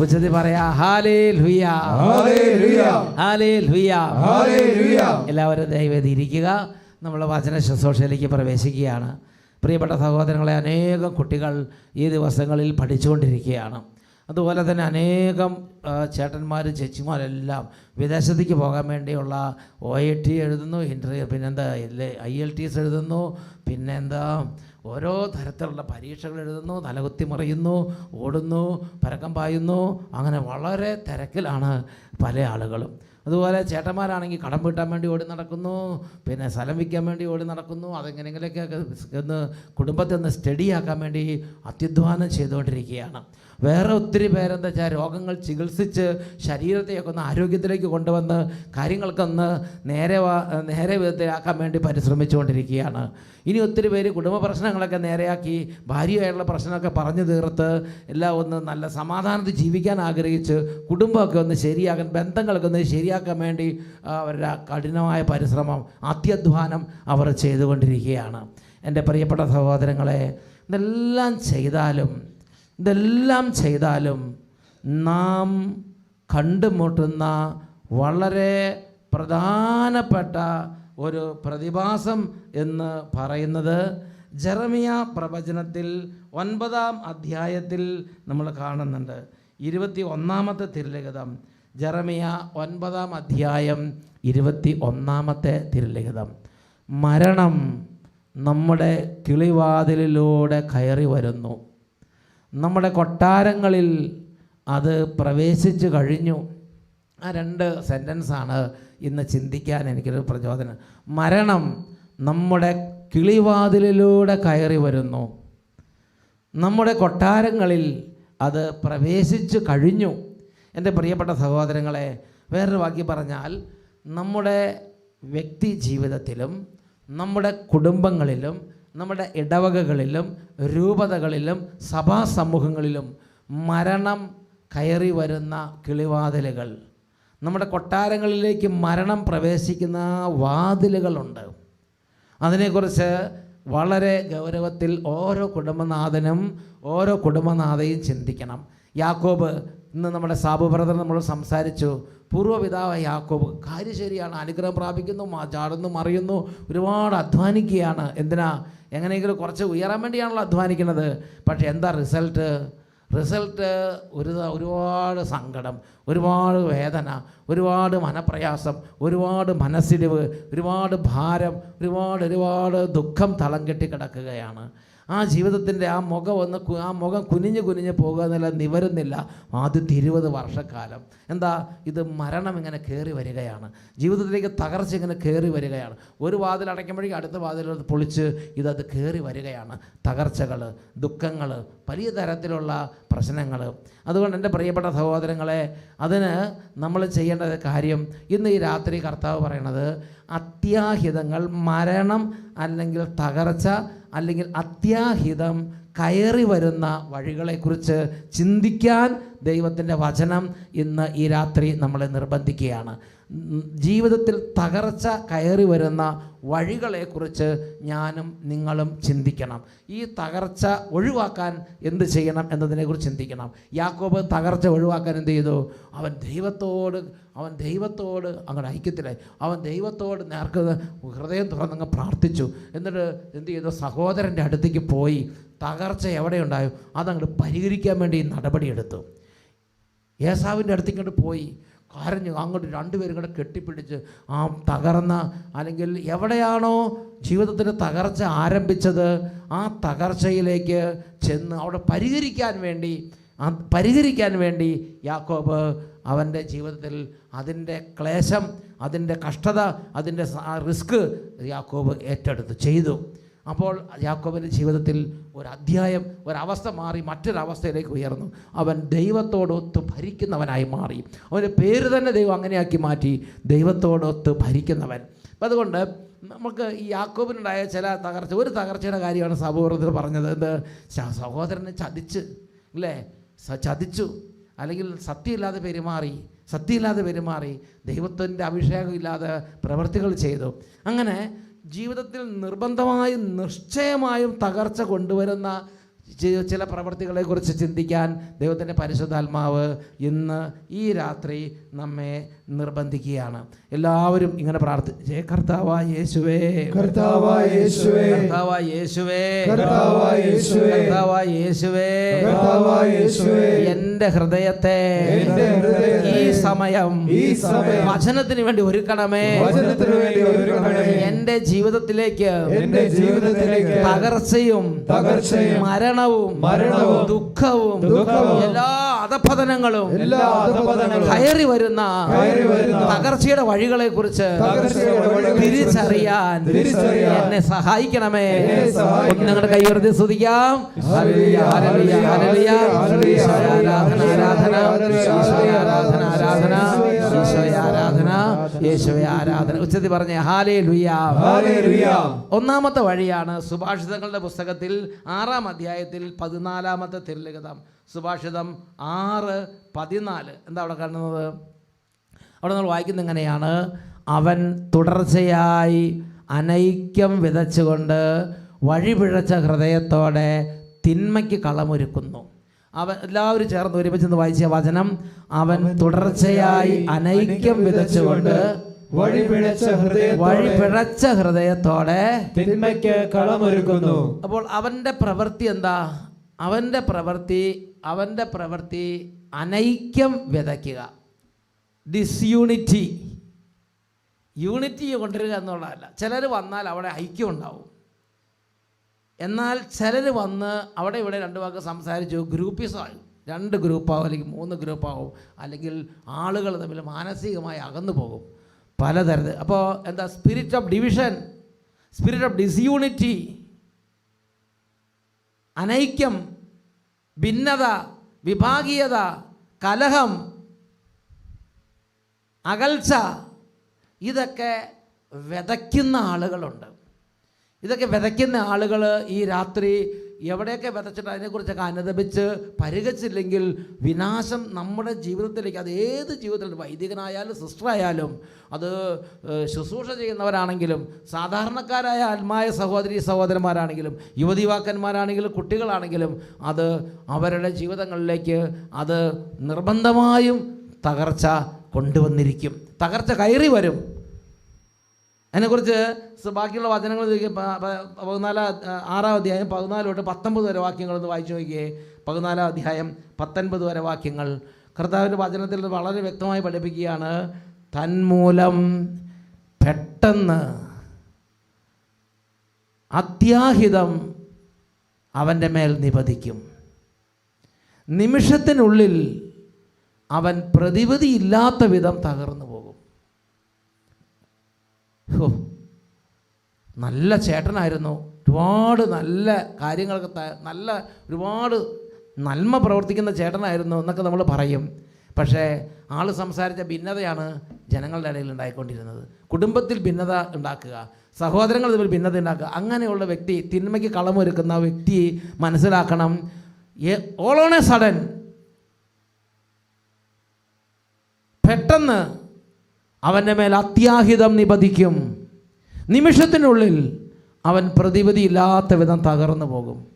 ഉച്ചതി പറയാ ഹാലേ ലുയ. ഹാലേ ലുയ. എല്ലാവരും ദൈവം ഇരിക്കുക നമ്മൾ വചന ശുശ്രൂഷയിലേക്ക് പ്രവേശിക്കുകയാണ്. പ്രിയപ്പെട്ട സഹോദരങ്ങളെ അനേകം കുട്ടികൾ ഈ ദിവസങ്ങളിൽ പഠിച്ചുകൊണ്ടിരിക്കുകയാണ്. അതുപോലെ തന്നെ അനേകം ചേട്ടന്മാർ ചേച്ചിമാരെല്ലാം വിദേശത്തേക്ക് പോകാൻ വേണ്ടിയുള്ള ഒ ഐ ടി എഴുതുന്നു ഇന്റർവ്യൂ പിന്നെന്താ ഐ എൽ ടി എസ് എഴുതുന്നു പിന്നെന്താ ഓരോ തരത്തിലുള്ള പരീക്ഷകൾ എഴുതുന്നു തലകുത്തി മറിയുന്നു ഓടുന്നു പരക്കം പായുന്നു അങ്ങനെ വളരെ തിരക്കിലാണ് പല ആളുകളും. അതുപോലെ ചേട്ടന്മാരാണെങ്കിൽ കടം വീട്ടാൻ വേണ്ടി ഓടി നടക്കുന്നു പിന്നെ സ്ഥലം വിൽക്കാൻ വേണ്ടി ഓടി നടക്കുന്നു അതെങ്ങനെങ്കിലൊക്കെ ഒന്ന് കുടുംബത്തെ ഒന്ന് സ്റ്റഡിയാക്കാൻ വേണ്ടി അത്യധ്വാനം ചെയ്തുകൊണ്ടിരിക്കുകയാണ്. വേറെ ഒത്തിരി പേരെന്താ വെച്ചാൽ രോഗങ്ങൾ ചികിത്സിച്ച് ശരീരത്തെയൊക്കെ ഒന്ന് ആരോഗ്യത്തിലേക്ക് കൊണ്ടുവന്ന് കാര്യങ്ങൾക്കൊന്ന് നേരെ നേരെ വിധത്തിലാക്കാൻ വേണ്ടി പരിശ്രമിച്ചുകൊണ്ടിരിക്കുകയാണ്. ഇനി ഒത്തിരി പേര് കുടുംബ പ്രശ്നങ്ങളൊക്കെ നേരെയാക്കി ഭാര്യയായിട്ടുള്ള പ്രശ്നമൊക്കെ പറഞ്ഞു തീർത്ത് എല്ലാം ഒന്ന് നല്ല സമാധാനത്തിൽ ജീവിക്കാൻ ആഗ്രഹിച്ച് കുടുംബമൊക്കെ ഒന്ന് ശരിയാക്കാൻ ബന്ധങ്ങളൊക്കെ ഒന്ന് ശരിയാക്കാൻ വേണ്ടി അവരുടെ കഠിനമായ പരിശ്രമം അത്യധ്വാനം അവർ ചെയ്തുകൊണ്ടിരിക്കുകയാണ്. എന്റെ പ്രിയപ്പെട്ട സഹോദരങ്ങളെ ഇതെല്ലാം ചെയ്താലും ഇതെല്ലാം ചെയ്താലും നാം കണ്ടുമുട്ടുന്ന വളരെ പ്രധാനപ്പെട്ട ഒരു പ്രതിഭാസം എന്ന് പറയുന്നത് ജെറമിയ പ്രവചനത്തിൽ ഒൻപതാം അധ്യായത്തിൽ നമ്മൾ കാണുന്നുണ്ട്. ഇരുപത്തി ഒന്നാമത്തെ തിരുലിഖിതം. ജെറമിയ ഒൻപതാം അധ്യായം ഇരുപത്തി ഒന്നാമത്തെ തിരുലിഖിതം. മരണം നമ്മുടെ കിളിവാതിലിലൂടെ കയറി വരുന്നു. നമ്മുടെ കൊട്ടാരങ്ങളിൽ അത് പ്രവേശിച്ചു കഴിഞ്ഞു. ആ രണ്ട് സെന്റൻസാണ് ഇന്ന് ചിന്തിക്കാൻ എനിക്കൊരു പ്രചോദനം. മരണം നമ്മുടെ കിളിവാതിലിലൂടെ കയറി വരുന്നു. നമ്മുടെ കൊട്ടാരങ്ങളിൽ അത് പ്രവേശിച്ചു കഴിഞ്ഞു. എന്റെ പ്രിയപ്പെട്ട സഹോദരങ്ങളെ വേറൊരു വാക്യം പറഞ്ഞാൽ നമ്മുടെ വ്യക്തി ജീവിതത്തിലും നമ്മുടെ കുടുംബങ്ങളിലും നമ്മുടെ ഇടവകകളിലും രൂപതകളിലും സഭാ സമൂഹങ്ങളിലും മരണം കയറി വരുന്ന കിളിവാതിലുകൾ. നമ്മുടെ കൊട്ടാരങ്ങളിലേക്ക് മരണം പ്രവേശിക്കുന്ന വാതിലുകളുണ്ട്. അതിനെക്കുറിച്ച് വളരെ ഗൗരവത്തിൽ ഓരോ കുടുംബനാഥനും ഓരോ കുടുംബനാഥയും ചിന്തിക്കണം. യാക്കോബ് ഇന്ന് നമ്മുടെ സാബു ബ്രദർ നമ്മൾ സംസാരിച്ചു. പൂർവപിതാവ് യാക്കോബ് കാര്യം ശരിയാണ് അനുഗ്രഹം പ്രാപിക്കുന്നു ചാടുന്നു മറിയുന്നു ഒരുപാട് അധ്വാനിക്കുകയാണ്. എന്തിനാ? എങ്ങനെയെങ്കിലും കുറച്ച് ഉയരാൻ വേണ്ടിയാണല്ലോ അധ്വാനിക്കുന്നത്. പക്ഷേ എന്താ റിസൾട്ട്? റിസൾട്ട് ഒരു ഒരുപാട് സങ്കടം ഒരുപാട് വേദന ഒരുപാട് മനപ്രയാസം ഒരുപാട് മനസ്സിലിവ് ഒരുപാട് ഭാരം ഒരുപാട് ഒരുപാട് ദുഃഖം തളം കെട്ടി കിടക്കുകയാണ്. ആ ജീവിതത്തിന്റെ ആ മുഖം ഒന്ന് ആ മുഖം കുനിഞ്ഞ് കുനിഞ്ഞ് പോകുക എന്നല്ല നിവരുന്നില്ല. ആദ്യത്തെ ഇരുപത് വർഷക്കാലം. എന്താ? ഇത് മരണം ഇങ്ങനെ കയറി വരികയാണ്. ജീവിതത്തിലേക്ക് തകർച്ച ഇങ്ങനെ കയറി വരികയാണ്. ഒരു വാതിൽ അടയ്ക്കുമ്പോഴേക്കും അടുത്ത വാതിൽ പൊളിച്ച് ഇതത് കയറി വരികയാണ്. തകർച്ചകൾ ദുഃഖങ്ങൾ വലിയ തരത്തിലുള്ള പ്രശ്നങ്ങൾ. അതുകൊണ്ട് എന്റെ പ്രിയപ്പെട്ട സഹോദരങ്ങളെ അതിന് നമ്മൾ ചെയ്യേണ്ട കാര്യം ഇന്ന് ഈ രാത്രി കർത്താവ് പറയണത് അത്യാഹിതങ്ങൾ മരണം അല്ലെങ്കിൽ തകർച്ച അല്ലെങ്കിൽ അത്യാഹിതം കയറി വരുന്ന വഴികളെക്കുറിച്ച് ചിന്തിക്കാൻ ദൈവത്തിന്റെ വചനം ഇന്ന് ഈ രാത്രി നമ്മളെ നിർബന്ധിക്കുകയാണ്. ജീവിതത്തിൽ തകർച്ച കയറി വരുന്ന വഴികളെക്കുറിച്ച് ഞാനും നിങ്ങളും ചിന്തിക്കണം. ഈ തകർച്ച ഒഴിവാക്കാൻ എന്ത് ചെയ്യണം എന്നതിനെക്കുറിച്ച് ചിന്തിക്കണം. യാക്കോബ് തകർച്ച ഒഴിവാക്കാൻ എന്ത് ചെയ്തു? അവൻ ദൈവത്തോട് അവൻ ദൈവത്തോട് അങ്ങോട്ട് ഐക്യത്തിലായി. അവൻ ദൈവത്തോട് നേർക്ക് ഹൃദയം തുറന്നങ്ങ് പ്രാർത്ഥിച്ചു. എന്നിട്ട് എന്ത് ചെയ്തു? സഹോദരന്റെ അടുത്തേക്ക് പോയി. തകർച്ച എവിടെയുണ്ടായോ അതങ്ങോട്ട് പരിഹരിക്കാൻ വേണ്ടി നടപടിയെടുത്തു. യേസാവിന്റെ അടുത്തേക്കോട്ട് പോയി. കരഞ്ഞു അങ്ങോട്ട് രണ്ടുപേരും കൂടെ കെട്ടിപ്പിടിച്ച് ആ തകർന്ന അല്ലെങ്കിൽ എവിടെയാണോ ജീവിതത്തിന്റെ തകർച്ച ആരംഭിച്ചത് ആ തകർച്ചയിലേക്ക് ചെന്ന് അവിടെ പരിഹരിക്കാൻ വേണ്ടി ആ പരിഹരിക്കാൻ വേണ്ടി യാക്കോബ് അവന്റെ ജീവിതത്തിൽ അതിന്റെ ക്ലേശം അതിന്റെ കഷ്ടത അതിന്റെ റിസ്ക് യാക്കോബ് ഏറ്റെടുത്ത് ചെയ്തു. അപ്പോൾ യാക്കോബിന്റെ ജീവിതത്തിൽ ഒരു ഒരവസ്ഥ മാറി മറ്റൊരവസ്ഥയിലേക്ക് ഉയർന്നു. അവൻ ദൈവത്തോടൊത്ത് ഭരിക്കുന്നവനായി മാറി. അവന്റെ പേര് തന്നെ ദൈവം അങ്ങനെയാക്കി മാറ്റി ദൈവത്തോടൊത്ത് ഭരിക്കുന്നവൻ. അപ്പം അതുകൊണ്ട് നമുക്ക് ഈ യാക്കോബിനുണ്ടായ ചില തകർച്ച ഒരു തകർച്ചയുടെ കാര്യമാണ് സഹോദരത്തിൽ പറഞ്ഞത്. എന്ത്? സഹോദരനെ ചതിച്ച് അല്ലേ? ചതിച്ചു. അല്ലെങ്കിൽ സത്യമില്ലാതെ പെരുമാറി സത്യമില്ലാതെ പെരുമാറി ദൈവത്തിന്റെ അഭിഷേകം ഇല്ലാതെ പ്രവൃത്തികൾ ചെയ്തു. അങ്ങനെ ജീവിതത്തിൽ നിർബന്ധമായും നിശ്ചയമായും തകർച്ച കൊണ്ടുവരുന്ന ചില പ്രവർത്തികളെക്കുറിച്ച് ചിന്തിക്കാൻ ദൈവത്തിന്റെ പരിശുദ്ധാത്മാവ് ഇന്ന് ഈ രാത്രി നമ്മെ നിർബന്ധിക്കുകയാണ്. എല്ലാവരും ഇങ്ങനെ പ്രാർത്ഥിച്ചേ കർത്താവായ യേശുവേ. കർത്താവായ യേശുവേ. കർത്താവായ യേശുവേ. കർത്താവായ യേശുവേ. കർത്താവായ യേശുവേ. കർത്താവായ യേശുവേ. എന്റെ ഹൃദയത്തെ. സമയം. ഈ സമയം. വചനത്തിന് വേണ്ടി ഒരുക്കണമേ. വചനത്തിന് വേണ്ടി ഒരുക്കണമേ. എന്റെ ജീവിതത്തിലേക്ക്. എന്റെ ജീവിതത്തിലേക്ക്. തകർച്ചയും തകർച്ചയും മരണവും മരണവും ദുഃഖവും ദുഃഖവും എല്ലാ അധപതനങ്ങളും എല്ലാ അധപതനങ്ങളും കയറി വരുന്ന കയറി വരുന്ന തകർച്ചയുടെ വഴികളെ കുറിച്ച് തിരിച്ചറിയാൻ തിരിച്ചറിയാൻ എന്നെ സഹായിക്കണമേ. നിങ്ങളുടെ ഹല്ലേലൂയ. ഹല്ലേലൂയ, ഈശോയെ ആരാധന ആരാധന ഈശോയെ ആരാധന. ആരാധന ഈശോയെ ആരാധന യേശോയെ ആരാധന. ഉച്ചത്തി പറഞ്ഞേ ഹാലേ ലുയാ. ഒന്നാമത്തെ വഴിയാണ് സുഭാഷിതങ്ങളുടെ പുസ്തകത്തിൽ ആറാം അധ്യായത്തിൽ പതിനാലാമത്തെ തിരുലിഖിതം. സുഭാഷിതം ആറ് പതിനാല്. എന്താ അവിടെ കാണുന്നത്? അവിടെ നമ്മൾ വായിക്കുന്നത് എങ്ങനെയാണ്? അവൻ തുടർച്ചയായി അനൈക്യം വിതച്ചുകൊണ്ട് വഴിപിഴച്ച ഹൃദയത്തോടെ തിന്മയ്ക്ക് കളമൊരുക്കുന്നു. അവൻ എല്ലാവരും ചേർന്ന് ഒരുമിച്ച് വായിച്ച വചനം അവൻ തുടർച്ചയായി അനൈക്യം വിതച്ചുകൊണ്ട് വഴി പിഴച്ച ഹൃദയത്തോടെ വഴിപിഴച്ച ഹൃദയത്തോടെ തിന്മയ്ക്ക് കളമൊരുക്കുന്നു. അപ്പോൾ അവന്റെ പ്രവൃത്തി എന്താ? അവന്റെ പ്രവൃത്തി അവന്റെ പ്രവൃത്തി അനൈക്യം വിതയ്ക്കുക. ഡിസ്യൂണിറ്റി യൂണിറ്റി കൊണ്ടുവരിക എന്നുള്ളതല്ല. ചിലർ വന്നാൽ അവിടെ ഐക്യം ഉണ്ടാവും. എന്നാൽ ചിലർ വന്ന് അവിടെ ഇവിടെ രണ്ട് വാക്ക് സംസാരിച്ചു ഗ്രൂപ്പിസമായും രണ്ട് ഗ്രൂപ്പാവും അല്ലെങ്കിൽ മൂന്ന് ഗ്രൂപ്പാവും അല്ലെങ്കിൽ ആളുകൾ തമ്മിൽ മാനസികമായി അകന്നു പോകും. പലതരത്തിൽ. അപ്പോൾ എന്താ? Spirit of division spirit of disunity അനൈക്യം ഭിന്നത വിഭാഗീയത കലഹം അകൽച്ച ഇതൊക്കെ വിതയ്ക്കുന്ന ആളുകളുണ്ട്. ഇതൊക്കെ വിതയ്ക്കുന്ന ആളുകൾ ഈ രാത്രി എവിടെയൊക്കെ വിതച്ചിട്ട് അതിനെക്കുറിച്ചൊക്കെ അനുദപിച്ച് പരിഹരിച്ചില്ലെങ്കിൽ വിനാശം നമ്മുടെ ജീവിതത്തിലേക്ക് അത് ഏത് ജീവിതത്തിലും വൈദികനായാലും സിസ്റ്ററായാലും അത് ശുശ്രൂഷ ചെയ്യുന്നവരാണെങ്കിലും സാധാരണക്കാരായ ആത്മായ സഹോദരി സഹോദരന്മാരാണെങ്കിലും യുവതിവാക്കന്മാരാണെങ്കിലും കുട്ടികളാണെങ്കിലും അത് അവരുടെ ജീവിതങ്ങളിലേക്ക് അത് നിർബന്ധമായും തകർച്ച കൊണ്ടുവന്നിരിക്കും. തകർച്ച കയറി വരും. അതിനെക്കുറിച്ച് ബാക്കിയുള്ള വചനങ്ങൾ പതിനാലാം ആറാം അധ്യായം പതിനാല് തൊട്ട് പത്തൊമ്പത് വരെ വാക്യങ്ങളൊന്ന് വായിച്ചു നോക്കിയേ. പതിനാലാം അധ്യായം പത്തൊൻപത് വരെ വാക്യങ്ങൾ. കർത്താവിന്റെ വചനത്തിൽ വളരെ വ്യക്തമായി പഠിപ്പിക്കുകയാണ്. തന്മൂലം പെട്ടെന്ന് അത്യാഹിതം അവന്റെ മേൽ നിപതിക്കും. നിമിഷത്തിനുള്ളിൽ അവൻ പ്രതിവിധിയില്ലാത്ത വിധം തകർന്നു ഹോ നല്ല ചേട്ടനായിരുന്നു. ഒരുപാട് നല്ല കാര്യങ്ങളൊക്കെ നല്ല ഒരുപാട് നന്മ പ്രവർത്തിക്കുന്ന ചേട്ടനായിരുന്നു എന്നൊക്കെ നമ്മൾ പറയും. പക്ഷേ ആൾ സംസാരിച്ച ഭിന്നതയാണ് ജനങ്ങളുടെ ഇടയിൽ ഉണ്ടായിക്കൊണ്ടിരുന്നത്. കുടുംബത്തിൽ ഭിന്നത ഉണ്ടാക്കുക സഹോദരങ്ങൾ തമ്മിൽ ഭിന്നത ഉണ്ടാക്കുക അങ്ങനെയുള്ള വ്യക്തി തിന്മയ്ക്ക് കളമൊരുക്കുന്ന വ്യക്തി മനസ്സിലാക്കണം. ഓൾ ഓൺ എ സഡൻ പെട്ടെന്ന് അവന്റെ മേൽ അത്യാഹിതം നിപതിക്കും നിമിഷത്തിനുള്ളിൽ അവൻ പ്രതിവിധിയില്ലാത്ത വിധം തകർന്നു പോകും.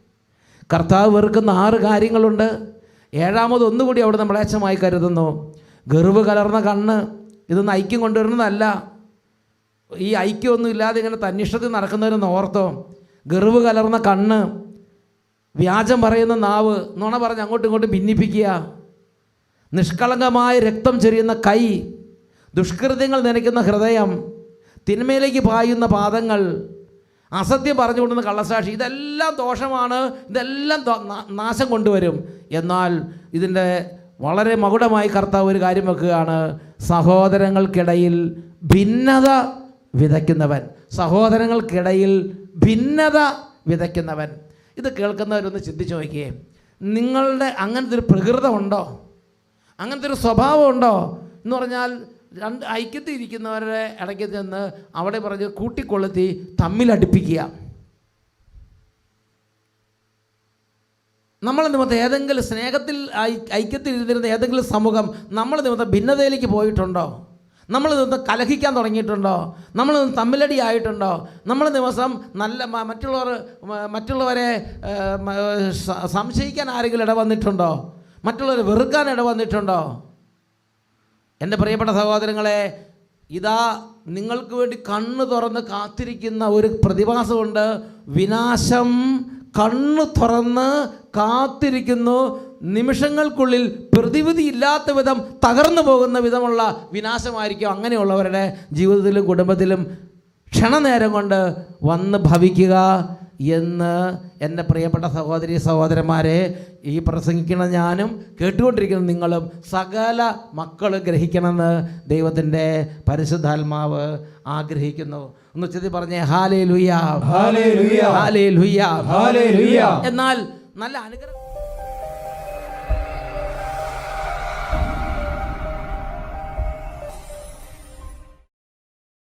കർത്താവ് വെറുക്കുന്ന ആറ് കാര്യങ്ങളുണ്ട്. ഏഴാമത് ഒന്നുകൂടി അവിടെ നമ്മൾ ഏച്ചമായി കരുതുന്നു. ഗർവ് കലർന്ന കണ്ണ് ഇതൊന്നും ഐക്യം കൊണ്ടുവരുന്നതല്ല. ഈ ഐക്യമൊന്നും ഇല്ലാതെ ഇങ്ങനെ തന്നിഷ്ടത്തിൽ നടക്കുന്നവരെന്ന് ഓർത്തോ. ഗർവ് കലർന്ന കണ്ണ് വ്യാജം പറയുന്ന നാവ് നുണ പറഞ്ഞ് അങ്ങോട്ടും ഇങ്ങോട്ടും ഭിന്നിപ്പിക്കുക. നിഷ്കളങ്കമായ രക്തം ചെറിയുന്ന കൈ ദുഷ്കൃത്യങ്ങൾ നനയ്ക്കുന്ന ഹൃദയം തിന്മയിലേക്ക് പായുന്ന പാദങ്ങൾ അസത്യം പറഞ്ഞുകൊണ്ടുന്ന കള്ളസാക്ഷി ഇതെല്ലാം ദോഷമാണ് ഇതെല്ലാം നാശം കൊണ്ടുവരും. എന്നാൽ ഇതിന്റെ വളരെ മകുടമായി കർത്താവ് ഒരു കാര്യം വെക്കുകയാണ്. സഹോദരങ്ങൾക്കിടയിൽ ഭിന്നത വിതയ്ക്കുന്നവൻ. സഹോദരങ്ങൾക്കിടയിൽ ഭിന്നത വിതയ്ക്കുന്നവൻ. ഇത് കേൾക്കുന്നവരൊന്ന് ചിന്തിച്ചു നോക്കിയേ. നിങ്ങളുടെ അങ്ങനത്തെ ഒരു പ്രകൃതമുണ്ടോ? അങ്ങനത്തെ ഒരു സ്വഭാവമുണ്ടോ? എന്ന് പറഞ്ഞാൽ രണ്ട് ഐക്യത്തിൽ ഇരിക്കുന്നവരുടെ ഇടയ്ക്ക് ചെന്ന് അവിടെ പറഞ്ഞ് കൂട്ടിക്കൊളുത്തി തമ്മിലടുപ്പിക്കുക. നമ്മൾ നിമിത്തം ഏതെങ്കിലും സ്നേഹത്തിൽ ഐക്യത്തിൽ ഇരുന്നിരുന്ന ഏതെങ്കിലും സമൂഹം നമ്മൾ നിമിത്തം ഭിന്നതയിലേക്ക് പോയിട്ടുണ്ടോ? നമ്മൾ നിന്ന് കലഹിക്കാൻ തുടങ്ങിയിട്ടുണ്ടോ? നമ്മൾ തമ്മിലടി ആയിട്ടുണ്ടോ? നമ്മൾ ദിവസം നല്ല മറ്റുള്ളവർ മറ്റുള്ളവരെ സംശയിക്കാൻ ആരെങ്കിലും ഇടവന്നിട്ടുണ്ടോ? മറ്റുള്ളവരെ വെറുക്കാൻ ഇടവന്നിട്ടുണ്ടോ? എന്റെ പ്രിയപ്പെട്ട സഹോദരങ്ങളെ ഇതാ നിങ്ങൾക്ക് വേണ്ടി കണ്ണ് തുറന്ന് കാത്തിരിക്കുന്ന ഒരു പ്രതിഭാസമുണ്ട്. വിനാശം കണ്ണ് തുറന്ന് കാത്തിരിക്കുന്നു. നിമിഷങ്ങൾക്കുള്ളിൽ പ്രതിവിധി ഇല്ലാത്ത വിധം തകർന്നു പോകുന്ന വിധമുള്ള വിനാശമായിരിക്കും അങ്ങനെയുള്ളവരുടെ ജീവിതത്തിലും കുടുംബത്തിലും ക്ഷണനേരം കൊണ്ട് വന്ന് ഭവിക്കുക. എന്ന് എന്റെ പ്രിയപ്പെട്ട സഹോദരി സഹോദരന്മാരെ ഈ പ്രസംഗിക്കുന്ന ഞാനും കേട്ടുകൊണ്ടിരിക്കുന്ന നിങ്ങളും സകല മക്കൾ ഗ്രഹിക്കണമെന്ന് ദൈവത്തിന്റെ പരിശുദ്ധാത്മാവ് ആഗ്രഹിക്കുന്നു. ഒന്ന് ഉച്ചത്തിൽ പറഞ്ഞേ ഹാലേ ലുയ്യ എന്നാൽ നല്ല അനുഗ്രഹം